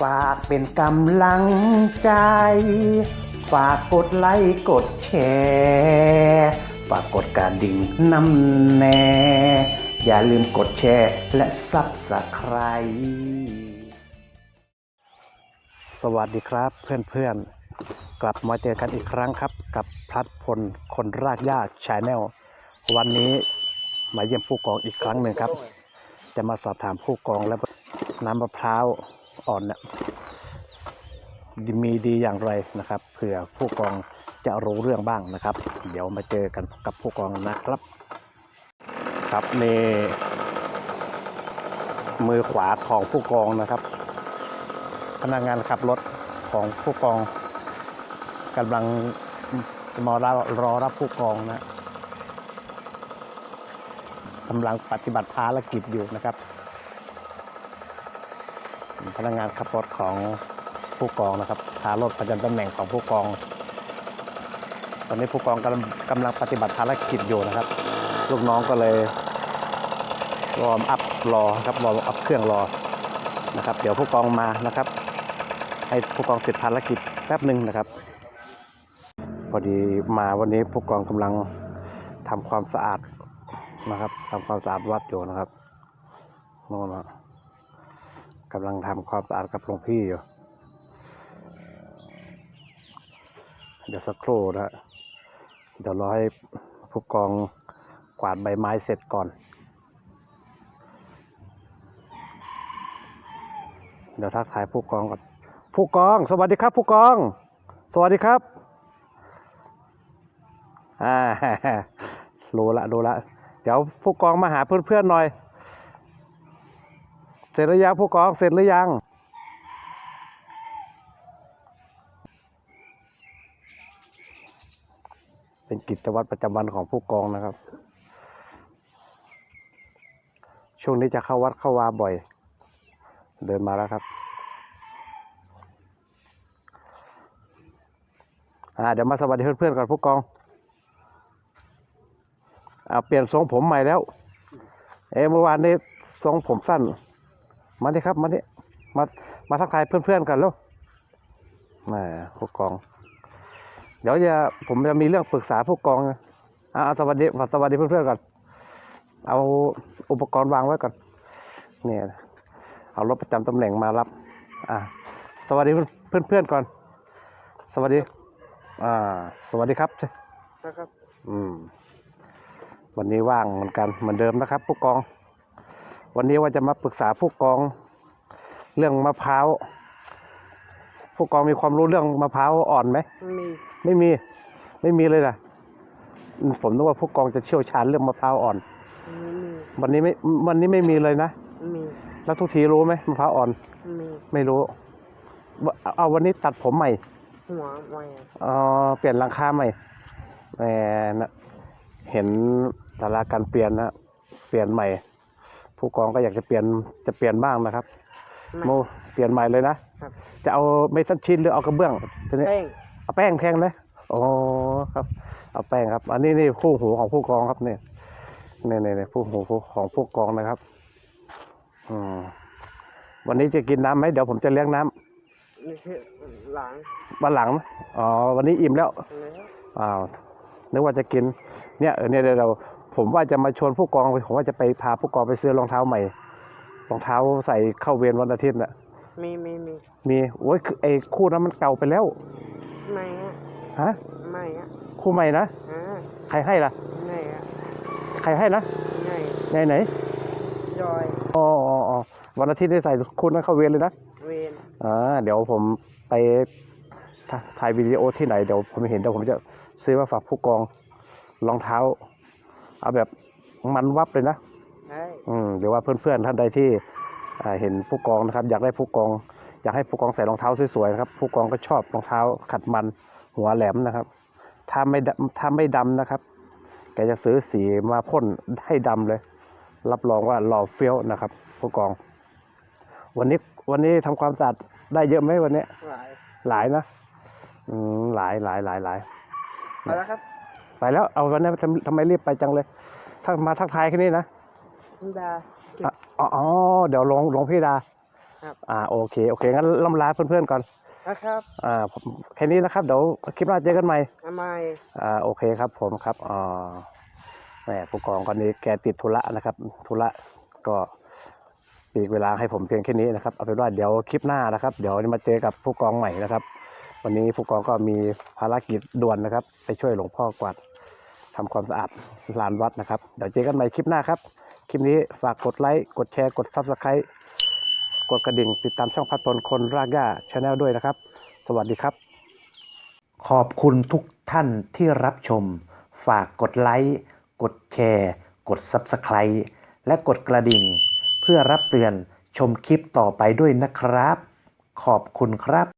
ฝากเป็นกำลังใจ ฝากกดไลค์กดแชร์ฝากกดกระดิ่งนำแน่ อย่าลืมกดแชร์และซับสไครสวัสดีครับเพื่อนๆ กลับมาเจอกันอีกครั้งครับ กับพลัดพลคนรากหญ้าชาแนลวันนี้มาเยี่ยมผู้กองอีกครั้งหนึ่งครับ จะมาสอบถามผู้กองและน้ำมะพร้าว อ่อนเนี่ยมีดีอย่างไรนะครับเผื่อผู้กองจะรู้เรื่องบ้างนะครับ เดี๋ยวมาเจอกันกับผู้กองนะครับ ครับนี่มือขวาของผู้กองนะครับ พนักงานขับรถของผู้กองกำลังมารอรอรับผู้กองนะกำลังปฏิบัติภารกิจอยู่นะครับ พนักงานขับรถของผู้กองนะครับพารถประจำตำแหน่งของผู้กอง ตอนนี้ผู้กองกำลังกำลังปฏิบัติภารกิจอยู่นะครับ ลูกน้องก็เลยรออัพรอครับรออัพเครื่องรอนะครับ เดี๋ยวผู้กองมานะครับ ให้ผู้กองเสร็จภารกิจแป๊บหนึ่งนะครับ พอดีมาวันนี้ผู้กองกำลังทำความสะอาดนะครับทำความสะอาดวัดอยู่นะครับโน่นนะ กำลังทำความสะอาดกับหลวงพี่อยู่ เดี๋ยวสักครู่นะฮะเดี๋ยวรอให้ผู้กองกวาดใบไม้เสร็จก่อน เดี๋ยวทักทายผู้กองก่อนผู้กอง สวัสดีครับ ผู้กอง สวัสดีครับอ่ารู้ละรู้ละ เดี๋ยวผู้กองมาหาเพื่อนๆหน่อย เสร็จหรือยังผู้กองเสร็จหรือยังเป็นกิจวัตรประจำวันของผู้กองนะครับ ช่วงนี้จะเข้าวัดเข้าวาบ่อย เดินมาแล้วครับเดี๋ยวมาสวัสดีเพื่อนๆก่อนผู้กองอ่าเปลี่ยนทรงผมใหม่แล้ว เอ้เมื่อวานนี้ทรงผมสั้น มาดิครับมาดิมามาทักทายเพื่อนๆกันแล้วน่ผู้กอง เดี๋ยวจะผมจะมีเรื่องปรึกษาผู้กองนะอ่าสวัสดีสวัสดีเพื่อนๆก่อนเอาอุปกรณ์วางไว้ก่อนเนี่ยเอารถประจำตำแหน่งมารับ อ่า สวัสดีเพื่อนเพื่อนๆก่อน สวัสดี อ่า สวัสดีครับนะครับ อืม วันนี้ว่างเหมือนกันเหมือนเดิมนะครับผู้กอง วันนี้ว่าจะมาปรึกษาผู้กองเรื่องมะพร้าว ผู้กองมีความรู้เรื่องมะพร้าวอ่อนไหม มีไม่มี ไม่มีเลยนะอืมผมนึกว่าผู้กองจะเชี่ยวชาญเรื่องมะพร้าวอ่อนมีมีวันนี้ไม่ วันนี้ไม่มีเลยนะ มีแล้วทุกทีรู้ไหมมะพร้าวอ่อน มีไม่รู้ว่าเอาวันนี้ตัดผมใหม่ หัวไม่เออเปลี่ยนหลังคาใหม่แหมนะเห็นตาราการเปลี่ยนนะ เปลี่ยนใหม่ ผู้กองก็อยากจะเปลี่ยนจะเปลี่ยนบ้างนะครับไม่โมเปลี่ยนใหม่เลยนะครับ จะเอาเมทัลชีนหรือเอากระเบื้องทีนี้เป้งเอาแป้งแทงเลยโอ้ครับ เอาแป้งครับ อันนี้นี่คู่หูของผู้กองครับเนี่ยเนี่ยเนี่ยเนี่ยคู่หูของผู้กองนะครับ อืมวันนี้จะกินน้ำไหมเดี๋ยวผมจะเลี้ยงน้ำนี่คือหลังวันหลังนะอ๋อวันนี้อิ่มแล้ว แล้วอ้าวนึกว่าจะกิน เนี่ยเออเนี่ยเดี๋ยวเรา ผมว่าจะมาชวนผู้กองไปผมว่าจะไปพาผู้กองไปซื้อรองเท้าใหม่รองเท้าใส่เข้าเวรวันอาทิตย์น่ะ มีมีมีมีโอ้ยคือไอ้คู่นั้นมันเก่าไปแล้วไม่อะฮะไม่อะคู่ใหม่นะอ่าใครให้ล่ะ ไม่อะใครให้นะไม่ไหนไหนยอยอ๋ออ๋ออ๋อวันอาทิตย์ได้ใส่คู่นั้นเข้าเวรเลยนะเวนอ่าเดี๋ยวผมไปถ่าถ่ายวิดีโอที่ไหนเดี๋ยวผมเห็นเดี๋ยวผมจะซื้อมาฝากผู้กองรองเท้า เอาแบบมันวับเลยนะใช่อืมหรือว่าเพื่อนๆท่านใดที่อ่าเห็นผู้กองนะครับ อยากได้ผู้กอง อยากให้ผู้กองใส่รองเท้าสวยๆนะครับ ผู้กองก็ชอบรองเท้าขัดมันหัวแหลมนะครับ ถ้าไม่ดำถ้าไม่ดำนะครับ แกจะซื้อสีมาพ่นให้ดำเลย รับรองว่าหล่อเฟี้ยวนะครับ ผู้กอง วันนี้วันนี้ทำความสะอาดได้เยอะไหมวันนี้ หลายหลายนะ อืมหลายหลายหลายหลาย มาแล้วครับ ไปแล้วเอาวันนี้ทำทำไมรีบไปจังเลยถ้ามาทักทายแค่นี้นะคุณดา อะอ๋ออ๋อเดี๋ยวหลวงหลวงพี่ดาครับ อ่าโอเคโอเคงั้นล่ำลาเพื่อนๆก่อนนะครับอ่าผมแค่นี้นะครับเดี๋ยวคลิปหน้าเจอกันใหม่ ทำไมอ่าโอเคครับผมครับอ่าแหมผู้กองคนนี้แกติดธุระนะครับธุระก็ปีกเวลาให้ผมเพียงแค่นี้นะครับเอาเป็นว่าเดี๋ยวคลิปหน้านะครับ เดี๋ยวมาเจอกับผู้กองใหม่นะครับ วันนี้ผู้กองก็มีภารกิจด่วนนะครับ ไปช่วยหลวงพ่อกวาดทำความสะอาดลานวัดนะครับ เดี๋ยวเจอกันใหม่คลิปหน้าครับ คลิปนี้ฝากกดไลค์ กดแชร์ กดซับสไครต์กดกระดิ่ง ติดตามช่องพัดตนคนรากหญ้าชาแนลด้วยนะครับ สวัสดีครับ ขอบคุณทุกท่านที่รับชม ฝากกดไลค์ กดแชร์ กด Subscribe และกดกระดิ่ง เพื่อรับเตือนชมคลิปต่อไปด้วยนะครับ ขอบคุณครับ